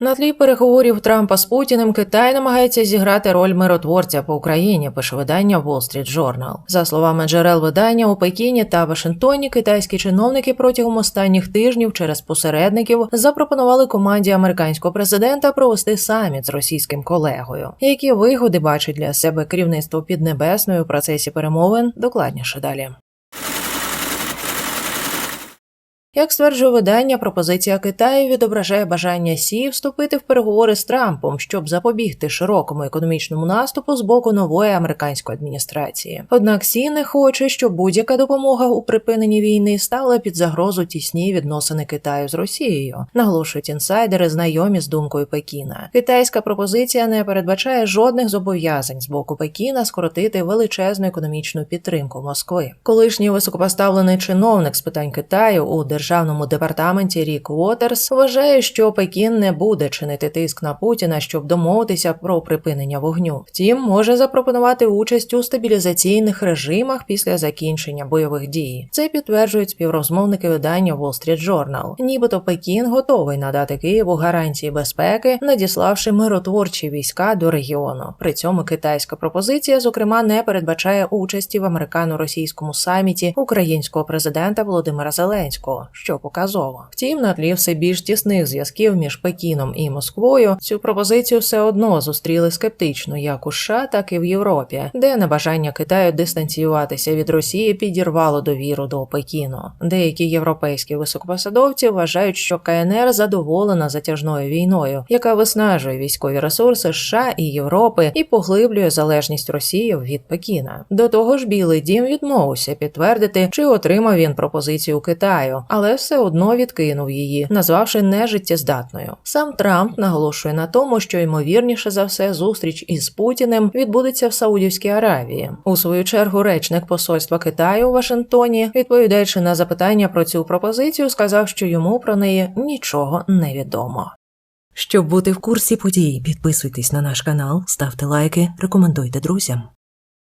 На тлі переговорів Трампа з Путіним Китай намагається зіграти роль миротворця по Україні, пише видання Wall Street Journal. За словами джерел видання, у Пекіні та Вашингтоні китайські чиновники протягом останніх тижнів через посередників запропонували команді американського президента провести саміт з російським колегою. Які вигоди бачить для себе керівництво Піднебесної у процесі перемовин? Докладніше далі. Як стверджує видання, пропозиція Китаю відображає бажання Сі вступити в переговори з Трампом, щоб запобігти широкому економічному наступу з боку нової американської адміністрації. Однак Сі не хоче, щоб будь-яка допомога у припиненні війни стала під загрозу тісні відносини Китаю з Росією, наголошують інсайдери, знайомі з думкою Пекіна. Китайська пропозиція не передбачає жодних зобов'язань з боку Пекіна скоротити величезну економічну підтримку Москви. Колишній високопоставлений чиновник з питань Китаю у державному департаменті Рік Уотерс вважає, що Пекін не буде чинити тиск на Путіна, щоб домовитися про припинення вогню. Втім, може запропонувати участь у стабілізаційних режимах після закінчення бойових дій. Це підтверджують співрозмовники видання Wall Street Journal. Нібито Пекін готовий надати Києву гарантії безпеки, надіславши миротворчі війська до регіону. При цьому китайська пропозиція, зокрема, не передбачає участі в американо-російському саміті українського президента Володимира Зеленського, що показово. Втім, на тлі все більш тісних зв'язків між Пекіном і Москвою цю пропозицію все одно зустріли скептично як у США, так і в Європі, де небажання Китаю дистанціюватися від Росії підірвало довіру до Пекіну. Деякі європейські високопосадовці вважають, що КНР задоволена затяжною війною, яка виснажує військові ресурси США і Європи і поглиблює залежність Росії від Пекіна. До того ж, Білий Дім відмовився підтвердити, чи отримав він пропозицію Китаю, але все одно відкинув її, назвавши нежиттєздатною. Сам Трамп наголошує на тому, що ймовірніше за все зустріч із Путіним відбудеться в Саудівській Аравії. У свою чергу речник посольства Китаю у Вашингтоні, відповідаючи на запитання про цю пропозицію, сказав, що йому про неї нічого не відомо. Щоб бути в курсі подій, підписуйтесь на наш канал, ставте лайки, рекомендуйте друзям.